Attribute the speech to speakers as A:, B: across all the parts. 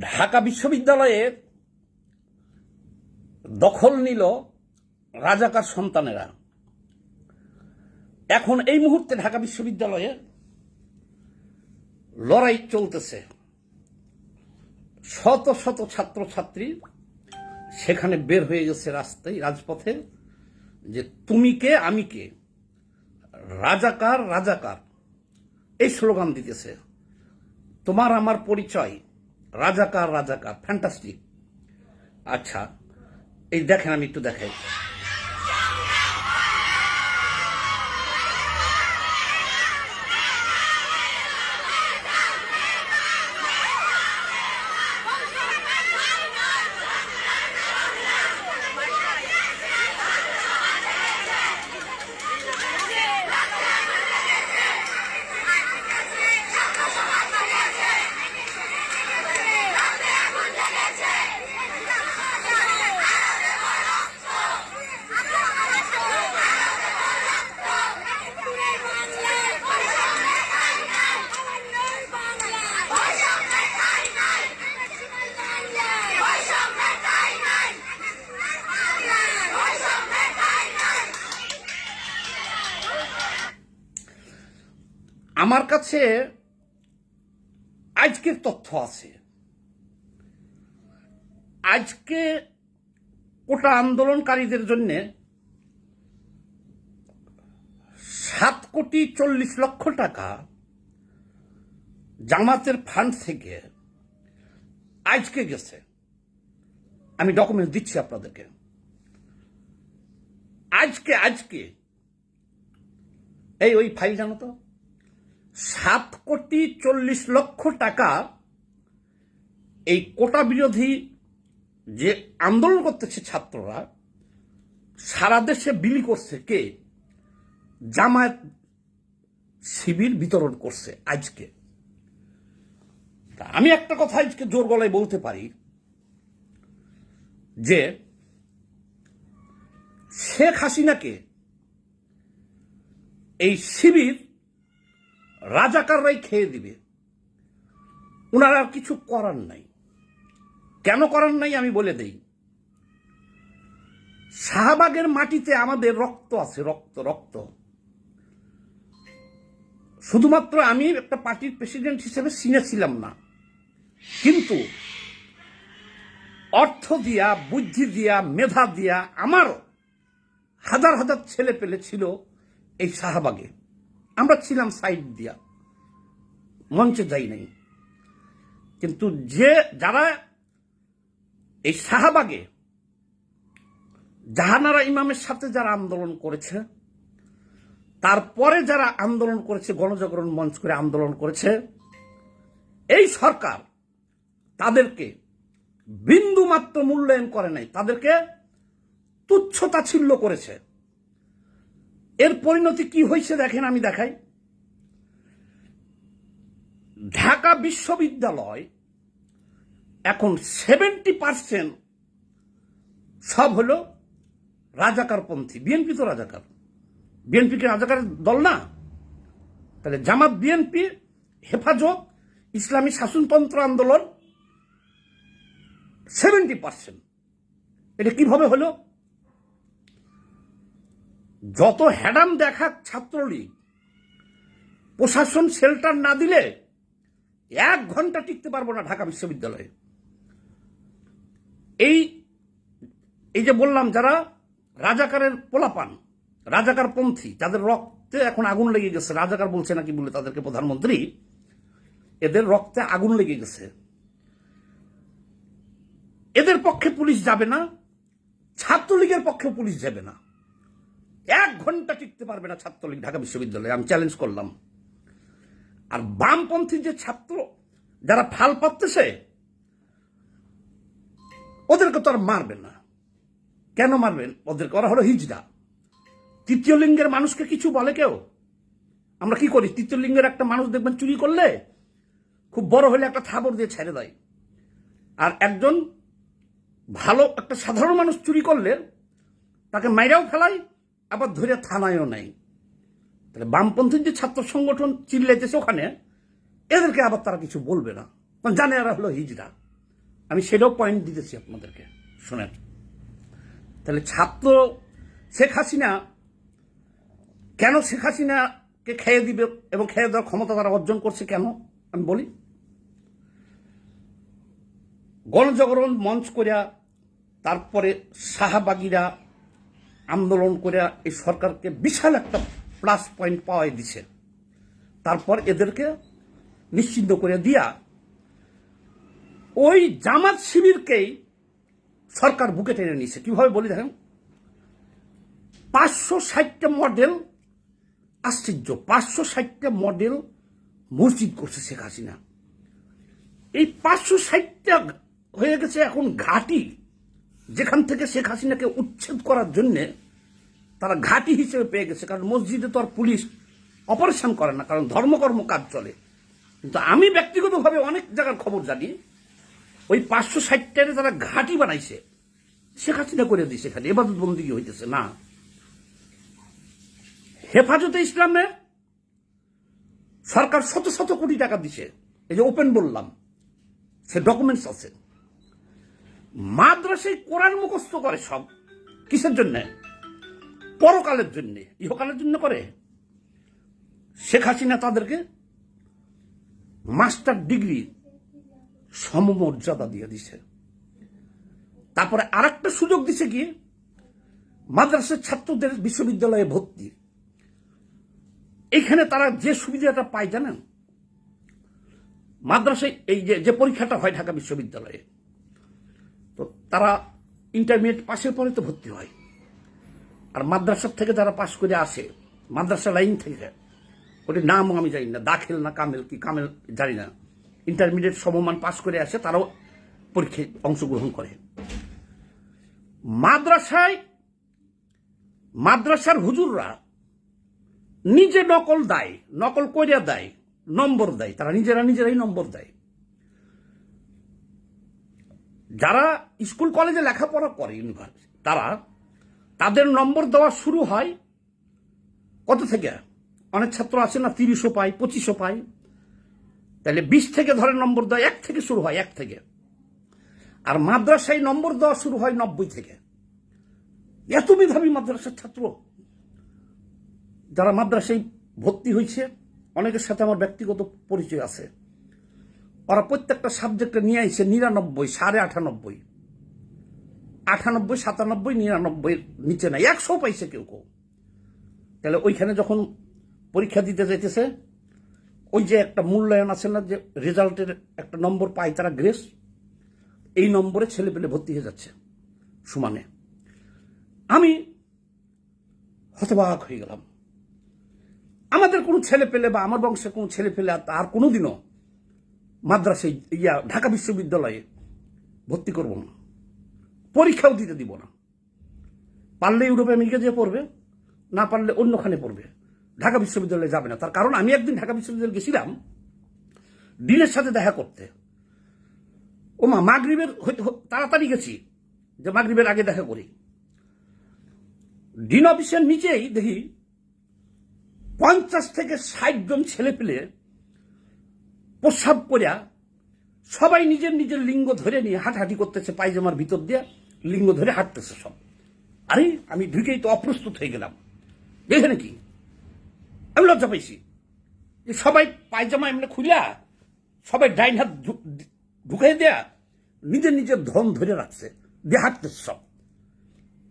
A: ঢাকা বিশ্ববিদ্যালয়ের দখল নিল রাজাকার সন্তানেরা। এখন এই মুহূর্তে ঢাকা বিশ্ববিদ্যালয়ে লড়াই চলতেছে। শত শত ছাত্রছাত্রী সেখানে বের হয়ে গেছে রাস্তায়, রাজপথে, যে তুমি কে, আমি কে? রাজাকার রাজাকার। এই স্লোগান দিতেছে, তোমার আমার পরিচয়। রাজাকার রাজাকার ফ্যান্টাস্টিক আচ্ছা এই দেখেন আমি একটু দেখাই আমার কাছে আজকের তথ্য আছে। আজকে কোটা আন্দোলনকারীদের জন্য সাত কোটি চল্লিশ লক্ষ টাকা জামাতের ফান্ড থেকে আজকে গেছে। আমি ডকুমেন্ট দিচ্ছি আপনাদেরকে। আজকে আজকে। এই, ওই ফাইল জানো তো? সাত কোটি চল্লিশ লক্ষ টাকা এই কোটা বিরোধী যে আন্দোলন করতেছে ছাত্ররা, সারা দেশে বিলি করছে কে? জামায়াত শিবির বিতরণ করছে আজকে। আমি একটা কথা আজকে জোর গলায় বলতে পারি যে, শেখ হাসিনাকে এই শিবির রাজাকাররাই খেয়ে দিবে। ওনারা আর কিছু করার নাই। কেন করার নাই আমি বলে দেই। শাহবাগের মাটিতে আমাদের রক্ত আছে, রক্ত রক্ত। শুধুমাত্র আমি একটা পার্টির প্রেসিডেন্ট হিসেবে সিনে ছিলাম না। কিন্তু অর্থ দিয়া, বুদ্ধি দিয়া, মেধা দিয়া আমার হাজার হাজার ছেলে পেলে ছিল এই শাহবাগে। আমরা ছিলাম সাইড দিয়া। মঞ্চে যাই নাই। কিন্তু যে, যারা এই শাহবাগে জাহানারা ইমামের সাথে যারা আন্দোলন করেছে, তারপরে যারা আন্দোলন করেছে, গণজাগরণ মঞ্চ করে আন্দোলন করেছে, এই সরকার তাদেরকে বিন্দু মাত্র মূল্যায়ন করে নাই। তাদেরকে তুচ্ছ তাচ্ছিল্য করেছে। এর পরিণতি কি হয়েছে দেখেন, আমি দেখাই। ঢাকা বিশ্ববিদ্যালয় এখন সেভেন্টি পার্সেন্ট সব হলো রাজাকারপন্থী, বিএনপি তো রাজাকার। বিএনপি কি রাজাকারের দল না? তাহলে জামাত বিএনপি, হেফাজত, ইসলামী শাসনতন্ত্র আন্দোলন সেভেন্টি পার্সেন্ট এটা কীভাবে হলো? যত হ্যাডাম দেখা ছাত্রলীগ, প্রশাসন শেল্টার না দিলে এক ঘণ্টা টিকতে পারব না ঢাকা বিশ্ববিদ্যালয়ে। এই এই যে বললাম যারা রাজাকারের পোলাপান, রাজাকার পন্থী, যাদের রক্তে এখন আগুন লেগে গেছে, রাজাকার বলছে নাকি বলে তাদেরকে প্রধানমন্ত্রী, এদের রক্তে আগুন লেগে গেছে। এদের পক্ষে পুলিশ যাবে না, ছাত্রলীগের পক্ষে পুলিশ যাবে না। এক ঘণ্টা টিকতে পারবে না ছাত্রলীগ ঢাকা বিশ্ববিদ্যালয়ে। আমি চ্যালেঞ্জ করলাম। আর বামপন্থী যে ছাত্র, যারা ফাল পাচ্ছে ওদেরকে তো আর মারবেন না। কেন মারবেন? ওদেরকে ওরা হলো হিজড়া। তৃতীয় লিঙ্গের মানুষকে কিছু বলে কেউ? আমরা কি করি? তৃতীয় লিঙ্গের একটা মানুষ দেখবেন চুরি করলে খুব বড় হলে একটা থাবর দিয়ে ছেড়ে দেয়। আর একজন ভালো, একটা সাধারণ মানুষ চুরি করলে তাকে মাইরাও ফেলায় আবার ধরে থানায়ও নেয় তাহলে বামপন্থীর যে ছাত্র সংগঠন চিল্লাইতেছে ওখানে, এদেরকে আবার তারা কিছু বলবে না। কারণ জানে এরা হলো হিজড়া। আমি সেটাও পয়েন্ট দিতেছি আপনাদেরকে, শোনেন। তাহলে ছাত্র শেখ হাসিনা, কেন শেখ হাসিনাকে খেয়ে দিবে এবং খেয়ে দেওয়ার ক্ষমতা তারা অর্জন করছে কেন? আমি বলি, গণজাগরণ মঞ্চ করিয়া তারপরে শাহবাগিরা আন্দোলন করে এই সরকারকে বিশাল একটা প্লাস পয়েন্ট পাওয়াই দিছে। তারপর এদেরকে নিশ্চিন্ত করে দিয়া ওই জামাত শিবিরকেই সরকার বুকে টেনে নিয়েছে কীভাবে বলি দেখেন? পাঁচশো ষাটটা মডেল আশ্চর্য। পাঁচশো ষাটটা মডেল মসজিদ করছে শেখ হাসিনা। এই পাঁচশো ষাটটা হয়ে গেছে এখন ঘাটি। যেখান থেকে শেখ হাসিনাকে উচ্ছেদ করার জন্য তারা ঘাঁটি হিসেবে পেয়ে গেছে, কারণ মসজিদে তো আর পুলিশ অপারেশন করে না, কারণ ধর্মকর্ম কাজ চলে। কিন্তু আমি ব্যক্তিগতভাবে অনেক জায়গার খবর জানি, ওই পাঁচশো ষাটটারে তারা ঘাঁটি বানাইছে, শেখ হাসিনা করে দিয়েছে এখানে এবাদত বন্দি হইতেছে, না। হেফাজতে ইসলামে সরকার শত শত কোটি টাকা দিছে, এই যে ওপেন বললাম, সে ডকুমেন্টস আছে। মাদ্রাসায় কোরআন মুখস্থ করে সব। কিসের জন্য? পরকালের জন্য। ইহকালের জন্য করে। শেখ হাসিনা তাদেরকে মাস্টার ডিগ্রি সমমর্যাদা দিয়ে দিছে। তারপরে আরেকটা সুযোগ দিছে কি মাদ্রাসার ছাত্রদের বিশ্ববিদ্যালয়ে ভর্তি। এখানে তারা যে সুবিধাটা পায় জানেন? মাদ্রাসায় এই যে পরীক্ষাটা হয় ঢাকা বিশ্ববিদ্যালয়ে তারা ইন্টারমিডিয়েট পাশের পরে তো ভর্তি হয়। আর মাদ্রাসার থেকে যারা পাশ করে আসে, মাদ্রাসা লাইন থেকে ওটির নাম আমি জানি না, দাখিল না কামেল কি কামেল জানি না। ইন্টারমিডিয়েট সমমান পাশ করে আসে, তারাও পরীক্ষায় অংশগ্রহণ করে। মাদ্রাসায়, মাদ্রাসার হুজুররা নিজে নকল দেয়, নকল করিয়া দেয়, নম্বর দেয়, তারা নিজেরা নিজেরাই নম্বর দেয়। যারা স্কুল কলেজে লেখাপড়া করে ইউনিভার্সিটি তারা তাদের নম্বর দেওয়া শুরু হয় কত থেকে? অনেক ছাত্র আছে না, তিরিশও পায়, পঁচিশও পায়। তাহলে বিশ থেকে ধরে নম্বর দেওয়া, এক থেকে শুরু হয়, এক থেকে। আর মাদ্রাসায় নম্বর দেওয়া শুরু হয় নব্বই থেকে। এত মেধাবী মাদ্রাসার ছাত্র। যারা মাদ্রাসায় ভর্তি হয়েছে, অনেকের সাথে আমার ব্যক্তিগত পরিচয় আছে। ওরা প্রত্যেকটা সাবজেক্টে নিয়ে আইছে নিরানব্বই, সাড়ে আটানব্বই। আটানব্বই, সাতানব্বই নিরানব্বই নিচে নাই। একশো পাইছে কেউ কেউ। তাহলে ওইখানে যখন পরীক্ষা দিতে যাইতেছে, ওই যে একটা মূল্যায়ন আছে না, যে রেজাল্টের একটা নম্বর পায় তারা গ্রেস, এই নম্বরে ছেলে পেলে ভর্তি হয়ে যাচ্ছে সমানে। আমি হতবাক হয়ে গেলাম। আমাদের কোনো ছেলে পেলে বা আমার বংশে কোনো ছেলে পেলে আর কোনোদিনও মাদ্রাসায় ইয়া, ঢাকা বিশ্ববিদ্যালয়ে ভর্তি করব না। পরীক্ষাও দিতে দিব না। পারলে ইউরোপে আমেরিকা যেয়ে পড়বে, না পারলে অন্যখানে পড়বে। ঢাকা বিশ্ববিদ্যালয়ে যাবে না। তার কারণ আমি একদিন ঢাকা বিশ্ববিদ্যালয়ে গেছিলাম, ডিনের সাথে দেখা করতে। ও মা, মাগরীবের তাড়াতাড়ি গেছি, যে মাগরীবের আগে দেখা করি। ডিন অফিসের নিচেই দেখি পঞ্চাশ থেকে ষাট জন ছেলে পেলে প্রস্রাব করিয়া সবাই নিজের নিজের লিঙ্গ ধরে নিয়ে হাঁটাহাঁটি করতেছে, পায়জামার ভিতর দিয়ে লিঙ্গ ধরে হাঁটতেছে সব। আরে, আমি ঢুকেই তো অপ্রস্তুত হয়ে গেলাম। এখানে কি? আমি লজ্জা পাইছি। যে সবাই পায়জামা এমনি খুলিয়া, সবাই ডাইন হাত ঢুকাই দেয়া নিজের নিজের ধন ধরে রাখছে, দিয়ে হাঁটতেছে সব।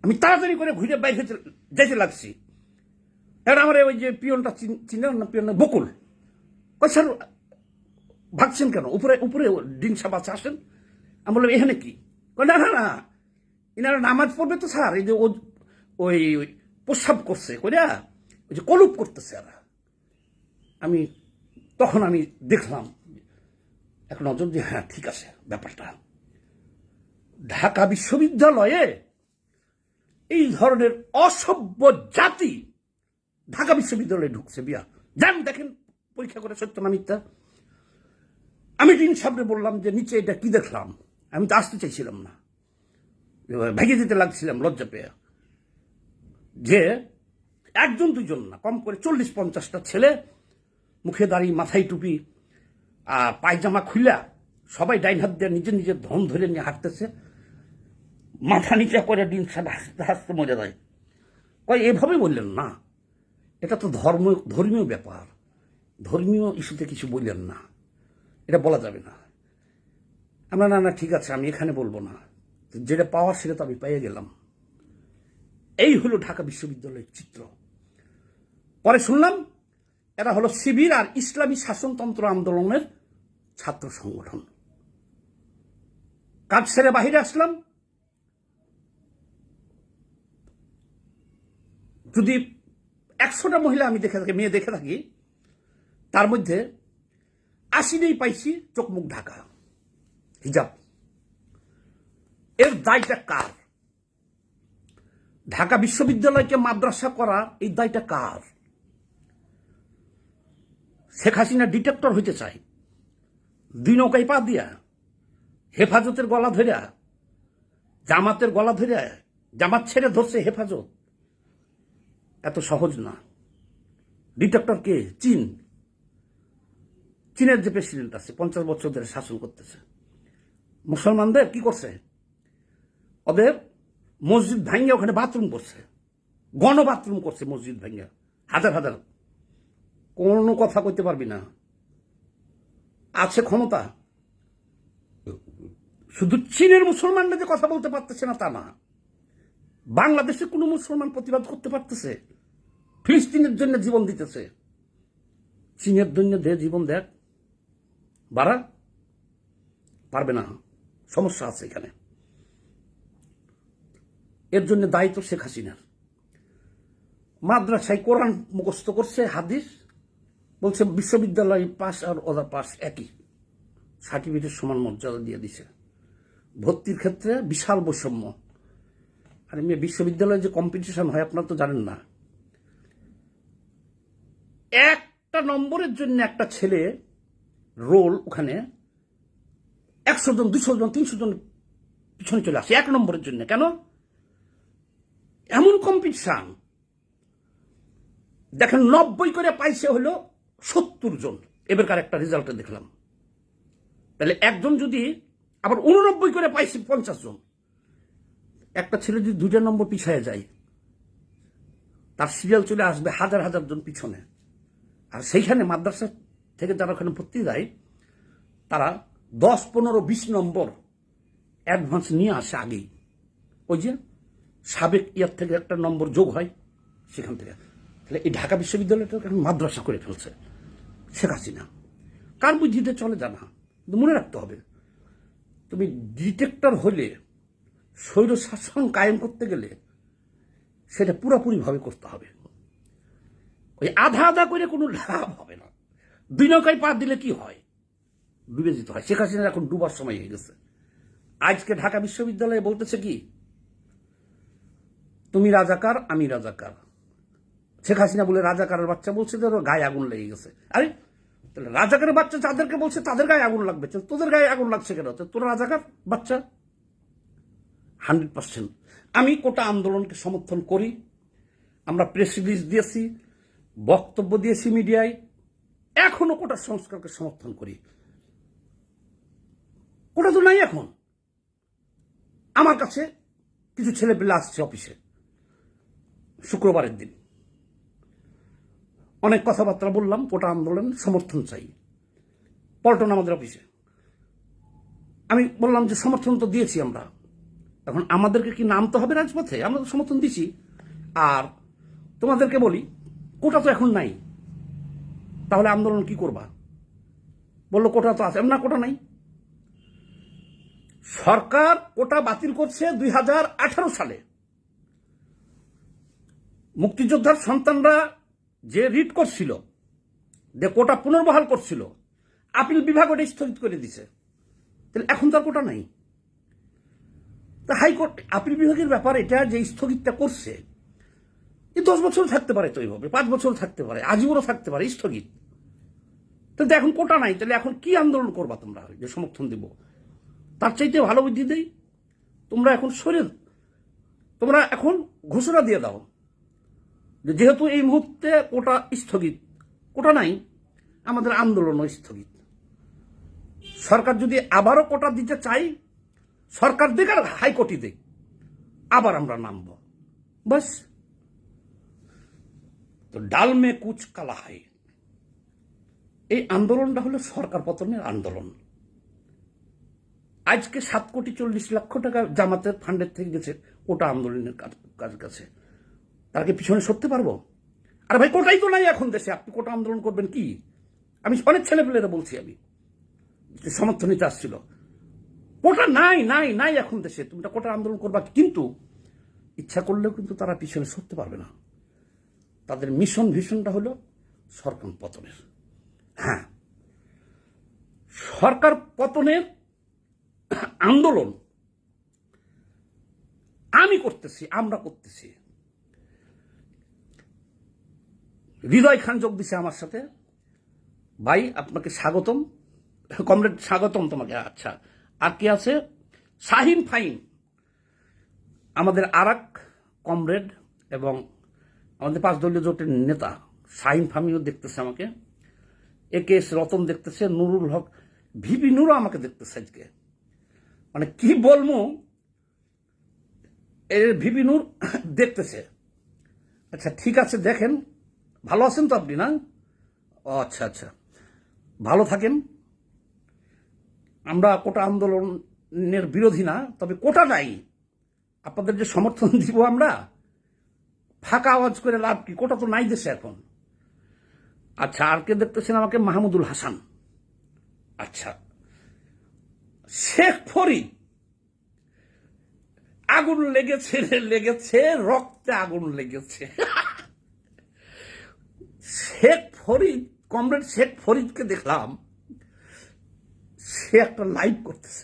A: আমি তাড়াতাড়ি করে ঘুরে বাইরে যেতে লাগছি। এবার আমার ওই যে পিয়নটা চিন- না পিয়ন বকুল। ওই স্যার ভাগছেন কেন? উপরে উপরে সাহেব আছে, আসেন। আমি বললাম, এখানে কি? না না না। এনারা নামাজ পড়বে তো, স্যার। এই যে ও, ওই ওই প্রস্রাব করছে, কইরা, ওই যে কলুপ করতেছে এরা। আমি তখন আমি দেখলাম, এক নজর যে হ্যাঁ ঠিক আছে, ব্যাপারটা। ঢাকা বিশ্ববিদ্যালয়ে এই ধরনের অসভ্য জাতি ঢাকা বিশ্ববিদ্যালয়ে ঢুকছে, বিয়া। যান, দেখেন, পরীক্ষা করে সত্য না মিথ্যা। আমি দিন সামনে বললাম যে, নিচে এটা কি দেখলাম? আমি তো আসতে চাইছিলাম না। ভেঙে দিতে লাগছিলাম, লজ্জা পেয়ে। যে একজন দুজন না, কম করে চল্লিশ পঞ্চাশটা ছেলে মুখে দাঁড়িয়ে মাথায় টুপি আর পায়জামা খুইলা সবাই ডাইন হাত দিয়ে নিজের নিজের ধন ধরে নিয়ে হাঁটতেছে। মাথা নিচে করে দিন সাথে হাসতে হাসতে মজা দেয়। কয়, এভাবে বললেন না। এটা তো ধর্ম, ধর্মীয় ব্যাপার। ধর্মীয় ইস্যুতে কিছু বললেন না। এটা বলা যাবে না। আমরা, না না, ঠিক আছে, আমি এখানে বলব না। যেটা পাওয়ার সেটা তো আমি পেয়ে গেলাম। এই হলো ঢাকা বিশ্ববিদ্যালয়ের চিত্র। পরে শুনলাম, এরা হলো শিবির আর ইসলামী শাসনতন্ত্র আন্দোলনের ছাত্র সংগঠন। কাজ সেরে বাহিরে আসলাম। যদি একশোটা মহিলা আমি দেখে থাকি, মেয়ে দেখে থাকি, তার মধ্যে আশিনেই পাইছি, চোখ মুখ ঢাকা। হিজাব। এর দায়টা কার? ঢাকা বিশ্ববিদ্যালয়কে মাদ্রাসা করা এই দায়টা কার? শেখ হাসিনা ডিটেক্টর হইতে চায়। দুই নৌকায় পা দিয়া, হেফাজতের গলা ধরিয়া, জামাতের গলা ধরিয়া, জামাত ছেড়ে ধরছে হেফাজত। এত সহজ না। ডিটেক্টর কে চীন চীনের যে প্রেসিডেন্ট আছে, পঞ্চাশ বছর ধরে শাসন করতেছে। মুসলমানদের কি করছে? ওদের মসজিদ ভাঙ্গে ওখানে বাথরুম করছে। গণ বাথরুম করছে মসজিদ ভাঙ্গে হাজার হাজার। কোনো কথা কইতে পারবি না। আছে ক্ষমতা। শুধু চীনের মুসলমানরা যে কথা বলতে পারতেছে না তা না। বাংলাদেশে কোনো মুসলমান প্রতিবাদ করতে পারতেছে? ফিলিস্তিনের জন্য জীবন দিতেছে। চীনের জন্য দে জীবন দেখ। বাড়া পারবে না। সমস্যা আছে এখানে। এর জন্য দায়িত্ব শেখ হাসিনার। মাদ্রাসায় কোরআন মুখস্থ করছে, হাদিস। বলছে, বিশ্ববিদ্যালয় পাস আর ওদা পাস একই। সার্টিফিকেট সমান মর্যাদা দিয়ে দিছে। ভর্তির ক্ষেত্রে বিশাল বৈষম্য। আর এমনি বিশ্ববিদ্যালয়ে যে কম্পিটিশন হয়, আপনারা তো জানেন না। একটা নম্বরের জন্য একটা ছেলে রোল ওখানে একশো জন, দুশো জন, তিনশো জন পিছনে চলে আসে, এক নম্বরের জন্য। কেন? এমন কম্পিটিশন দেখেন, নব্বই করে পাইছে হলো সত্তর জন। এবারকার একটা রেজাল্টে দেখলাম। তাহলে একজন যদি আবার উননব্বই করে পাইছে পঞ্চাশ জন, একটা ছেলে যদি দুটা নম্বর পিছায় যায়, তার সিরিয়াল চলে আসবে হাজার হাজার জন পিছনে। আর সেইখানে মাদ্রাসা থেকে যারা ওখানে ভর্তি যায়, তারা দশ, পনেরো, বিশ নম্বর অ্যাডভান্স নিয়ে আসে আগেই। ওই যে সাবেক ইয়ার থেকে একটা নম্বর যোগ হয় সেখান থেকে। তাহলে এই ঢাকা বিশ্ববিদ্যালয়টা এখন মাদ্রাসা করে ফেলছে শেখ হাসিনা। কার বুদ্ধিতে চলে জানা? মনে রাখতে হবে, তুমি ডিটেক্টর হলে, স্বৈর শাসন কায়েম করতে গেলে সেটা পুরোপুরিভাবে করতে হবে। ওই আধা আধা করে কোনো লাভ হবে না। দুই পা দিলে কি হয়? ডুবে যেতে হয়। শেখ হাসিনার এখন ডুবার সময় হয়ে গেছে। আজকে ঢাকা বিশ্ববিদ্যালয়ে বলতেছে কি? তুমি রাজাকার, আমি রাজাকার। শেখ হাসিনা বলে, রাজাকারের বাচ্চা বলছে যে ওর গায়ে আগুন লেগে গেছে। আরে, তাহলে রাজাকারের বাচ্চা যাদেরকে বলছে তাদের গায়ে আগুন লাগবে। তোদের গায়ে আগুন লাগছে কেন? তোর রাজাকার বাচ্চা? Hundred percent. আমি কোটা আন্দোলনকে সমর্থন করি। আমরা প্রেস রিলিজ দিয়েছি, বক্তব্য দিয়েছি মিডিয়ায়। এখনও কোটা সংস্কারকে সমর্থন করি। কোটা তো নাই এখন। আমার কাছে কিছু ছেলে পেলে আসছে অফিসে। শুক্রবারের দিন। অনেক কথাবার্তা বললাম, কোটা আন্দোলন সমর্থন চাই। পল্টন আমাদের অফিসে। আমি বললাম যে সমর্থন তো দিয়েছি আমরা। এখন আমাদেরকে কি নামতে হবে রাজপথে? আমরা তো সমর্থন দিছি। আর তোমাদেরকে বলি, কোটা তো এখন নাই। তাহলে আন্দোলন কি করবা? বলল, কোটা তো আছে। না, কোটা নাই। সরকার কোটা বাতিল করছে দুই হাজার আঠারো সালে। মুক্তিযোদ্ধার সন্তানরা যে রিট করছিল, যে কোটা পুনর্বহাল করছিল, আপিল বিভাগ ওটা স্থগিত করে দিছে। তাহলে এখন তার কোটা নাই। তা হাইকোর্ট, আপিল বিভাগের ব্যাপার এটা যে স্থগিতটা করছে এই দশ বছর থাকতে পারে তো এইভাবে, পাঁচ বছর থাকতে পারে, আজীবনও থাকতে পারে, স্থগিত। তাহলে এখন কোটা নাই, তাহলে এখন কি আন্দোলন করবা তোমরা? যে সমর্থন দিব। তার চাইতে ভালো বুদ্ধি দেই। তোমরা এখন সরে তোমরা এখন ঘোষণা দিয়ে দাও যেহেতু এই মুহূর্তে কোটা স্থগিত, কোটা নাই, আমাদের আন্দোলনও স্থগিত। সরকার যদি আবারও কোটা দিতে চাই সরকার দিক আর হাইকোর্টই দিক। আবার আমরা নামব। বাস। তো ডাল মে কুচ কালা হয়। এই আন্দোলনটা হলো সরকার পতনের আন্দোলন। আজকে সাত কোটি চল্লিশ লক্ষ টাকা জামাতের ফান্ডের থেকে গেছে কোটা আন্দোলনের কাজ- কাছে তাকে পিছনে সরতে পারব? আর ভাই, কোটাই তো নাই এখন দেশে। আপনি কোটা আন্দোলন করবেন কি? আমি অনেক ছেলেপেলেরা বলছি আমি সমর্থন নিতে আসছিল। কোটা নাই নাই নাই এখন দেশে। তুমি কোটা আন্দোলন করবা কিন্তু ইচ্ছা করলেও কিন্তু তারা পিছনে সরতে পারবে না। তাদের মিশন ভিশনটা হলো সরকার পতনের। হ্যাঁ। সরকার পতনের আন্দোলন আমি করতেছি, আমরা করতেছি। হৃদয় খান যোগ দিছে আমার সাথে। ভাই, আপনাকে স্বাগতম। কমরেড, স্বাগতম তোমাকে। আচ্ছা আর কি আছে? শাহিন ফাইন আমাদের আর এক কমরেড এবং আমাদের পাঁচ দলীয় জোটের নেতা শাহিন ফামিও দেখতেছে আমাকে। এ কে এস রতন দেখতেছে, নুরুল হক, ভিপি নুরও আমাকে দেখতেছে আজকে। মানে কি বলব? এর ভিপি নুর দেখতেছে। আচ্ছা ঠিক আছে, দেখেন। ভালো আছেন তো আপনি, না? আচ্ছা আচ্ছা। ভালো থাকেন। আমরা কোটা আন্দোলনের বিরোধী না, তবে কোটা নাই। আপনাদের যে সমর্থন দিব আমরা, ফাঁকা আওয়াজ করে লাভ কি? কোটা তো নাই দেশে এখন। আচ্ছা আর কে দেখতেছেন আমাকে? মাহমুদুল হাসান। আচ্ছা শেখ ফরিদ। আগুন লেগেছে লেগেছে, রক্তে আগুন লেগেছে। শেখ ফরিদ, কমরেড শেখ ফরিদকে দেখলাম, সে একটা লাইভ করতেছে।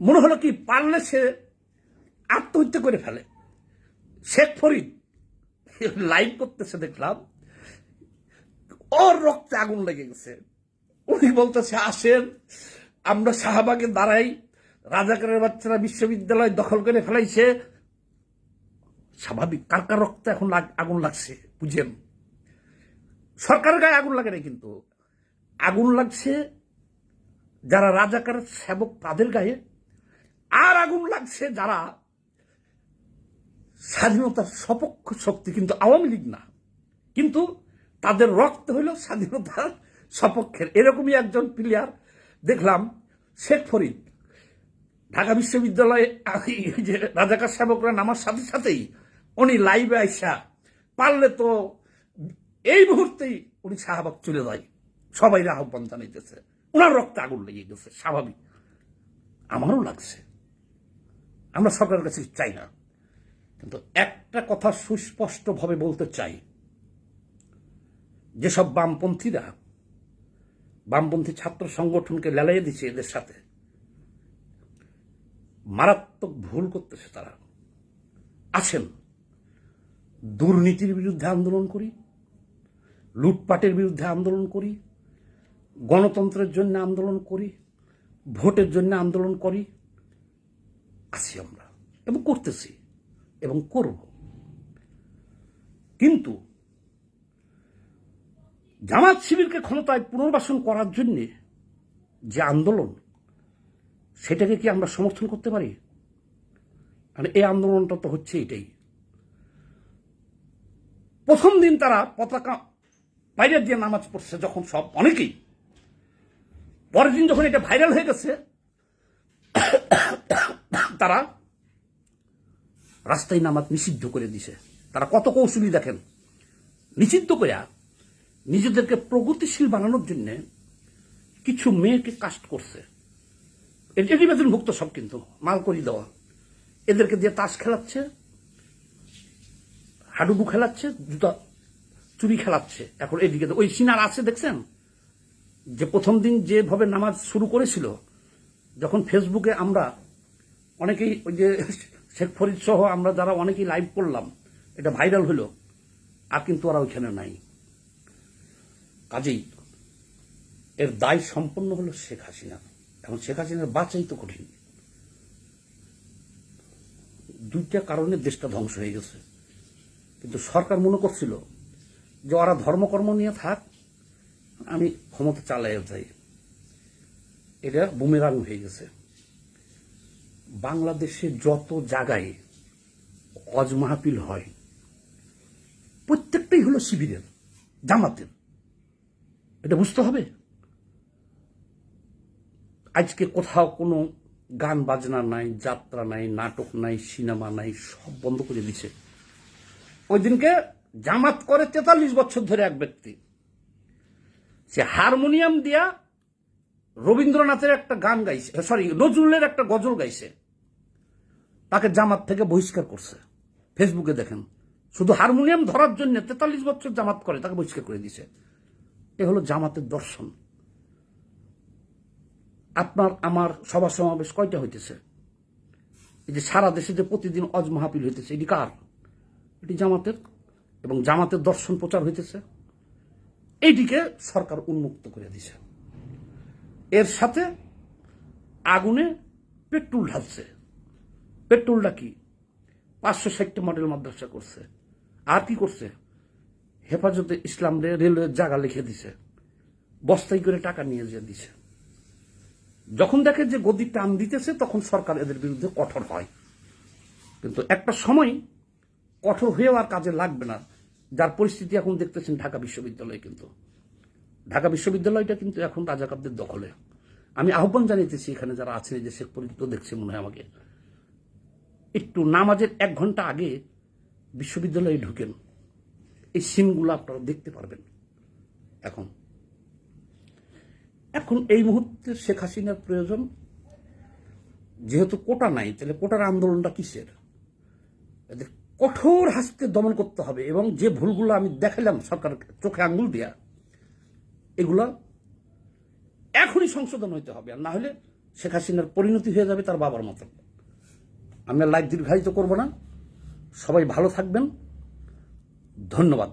A: মনে হলো কি, পারলে সে আত্মহত্যা করে ফেলে। শেখ ফরিদ, লাইভ করতেছে দেখলাম। ওর রক্তে আগুন লেগে গেছে। উনি বলতেছে, আসেন, আমরা শাহবাগে দাঁড়াই, রাজাকারের বাচ্চারা বিশ্ববিদ্যালয় দখল করে ফেলাইছে। স্বাভাবিক, কার কার রক্তে এখন আগুন লাগছে, বুঝেন? সরকারের গায়ে আগুন লাগে না কিন্তু। আগুন লাগছে যারা রাজাকার সেবক তাদের গায়ে, আর আগুন লাগছে যারা স্বাধীনতার সপক্ষ শক্তি কিন্তু আওয়ামী লীগ না। কিন্তু তাদের রক্ত হইল স্বাধীনতার সপক্ষের। এরকমই একজন প্লেয়ার দেখলাম, শেখ ফরিদ। ঢাকা বিশ্ববিদ্যালয়ে যে রাজাকার সেবকরা নামার সাথে সাথেই উনি লাইভে আইসা পারলে তো এই মুহূর্তেই উনি শাহবাগ চলে যায়। সবাই আহ্বান জানাইতেছে। ওনার রক্তে আগুন লেগে গেছে, স্বাভাবিক। আমারও লাগছে। আমরা সরকারের কাছে চাই না। কিন্তু একটা কথা সুস্পষ্টভাবে বলতে চাই। যেসব বামপন্থীরা, বামপন্থী ছাত্র সংগঠনকে লেলাইয়ে দিচ্ছে এদের সাথে, মারাত্মক ভুল করতেছে তারা। আছেন। দুর্নীতির বিরুদ্ধে আন্দোলন করি, লুটপাটের বিরুদ্ধে আন্দোলন করি, গণতন্ত্রের জন্য আন্দোলন করি, ভোটের জন্য আন্দোলন করি, আছি আমরা এবং করতেছি এবং করব। কিন্তু জামাত শিবিরকে ক্ষমতায় পুনর্বাসন করার জন্য যে আন্দোলন, সেটাকে কি আমরা সমর্থন করতে পারি? মানে এই আন্দোলনটা তো হচ্ছে এটাই। প্রথম দিন তারা পতাকা বাইরে দিয়ে নামাজ পড়ছে যখন সব অনেকেই। পরের দিন যখন এটা ভাইরাল হয়ে গেছে, তারা রাস্তায় নামাজ নিষিদ্ধ করে দিছে। তারা কত কৌশলী দেখেন? নিষিদ্ধ করে নিজেদেরকে প্রগতিশীল বানানোর জন্য কিছু মেয়েকে কাস্ট করছে। এটি বেতন ভুক্ত সব কিন্তু, মাল করি দেওয়া। এদেরকে দিয়ে তাস খেলাচ্ছে, হাডুডু খেলাচ্ছে, জুতা চুরি খেলাচ্ছে। এখন এদিকে ওই সিনার আছে, দেখছেন? যে প্রথম দিন যেভাবে নামাজ শুরু করেছিল, যখন ফেসবুকে আমরা অনেকেই ওই যে শেখ ফরিদ সহ আমরা যারা অনেকেই লাইভ করলাম, এটা ভাইরাল হলো, আর কিন্তু ওরা ওইখানে নাই। কাজেই এর দায় সম্পন্ন হলো শেখ হাসিনা। এখন শেখ হাসিনার বাঁচাই তো কঠিন। দুইটা কারণে দেশটা ধ্বংস হয়ে গেছে। কিন্তু সরকার মনে করছিল যে ওরা ধর্মকর্ম নিয়ে থাক, আমি ক্ষমতা চালাই যাই। এটা বুমেরাং হয়ে গেছে। বাংলাদেশে যত জায়গায় অজ মাহফিল হয়, প্রত্যেকটাই হলো শিবিরের, জামাতের। এটা বুঝতে হবে। আজকে কোথাও কোনো গান বাজনা নাই, যাত্রা নাই, নাটক নাই, সিনেমা নাই, সব বন্ধ করে দিছে। ওই দিনকে জামাত করে তেতাল্লিশ বছর ধরে এক ব্যক্তি। সে হারমোনিয়াম দিয়া রবীন্দ্রনাথের একটা গান গাইছে, সরি, নজরুলের একটা গজল গাইছে। তাকে জামাত থেকে বহিষ্কার করছে। ফেসবুকে দেখেন। শুধু হারমোনিয়াম ধরার জন্য তেতাল্লিশ বছর জামাত করে, তাকে বহিষ্কার করে দিছে। এ হলো জামাতের দর্শন। আপনার, আমার সভা সমাবেশ কয়টা হইতেছে? এই যে সারা দেশে যে প্রতিদিন অজ মাহফিল হইতেছে, এটি কার? এটি জামাতের এবং জামাতের দর্শন প্রচার হইতেছে। এইটিকে সরকার উন্মুক্ত করে দিছে। এর সাথে আগুনে পেট্রোল ঢালছে। পেট্রোলটা কি? পাঁচশো ষাটটা মডেল মাদ্রাসা করছে। আর কি করছে? হেফাজতে ইসলাম রেলওয়ের জায়গা লিখে দিছে। বস্তাই করে টাকা নিয়ে যে দিছে। যখন দেখে যে গদি টান দিতেছে, তখন সরকার এদের বিরুদ্ধে কঠোর হয়। কিন্তু একটা সময় কঠোর হয়েও আর কাজে লাগবে না। যার পরিস্থিতি এখন দেখতেছেন ঢাকা বিশ্ববিদ্যালয়ে কিন্তু। ঢাকা বিশ্ববিদ্যালয়টা কিন্তু এখন রাজাকারদের দখলে। আমি আহ্বান জানাইতেছি এখানে যারা আছেন যে শেখ পরিচিত দেখছে মনে হয় আমাকে। একটু নামাজের এক ঘণ্টা আগে বিশ্ববিদ্যালয়ে ঢুকেন। এই সিনগুলো আপনারা দেখতে পারবেন। এখন। এখন এই মুহূর্তে শেখ হাসিনার প্রয়োজন, যেহেতু কোটা নাই, তাহলে কোটার আন্দোলনটা কিসের? এদের কঠোর হাসতে দমন করতে হবে এবং যে ভুলগুলো আমি দেখালাম সরকার চোখে আঙ্গুল দিয়া, এগুলা এখনই সংশোধন হইতে হবে। আর না হলে শেখ হাসিনার পরিণতি হয়ে যাবে তার বাবার মতো। আমরা লাইফ দীর্ঘায়িত করব না। সবাই ভালো থাকবেন। ধন্যবাদ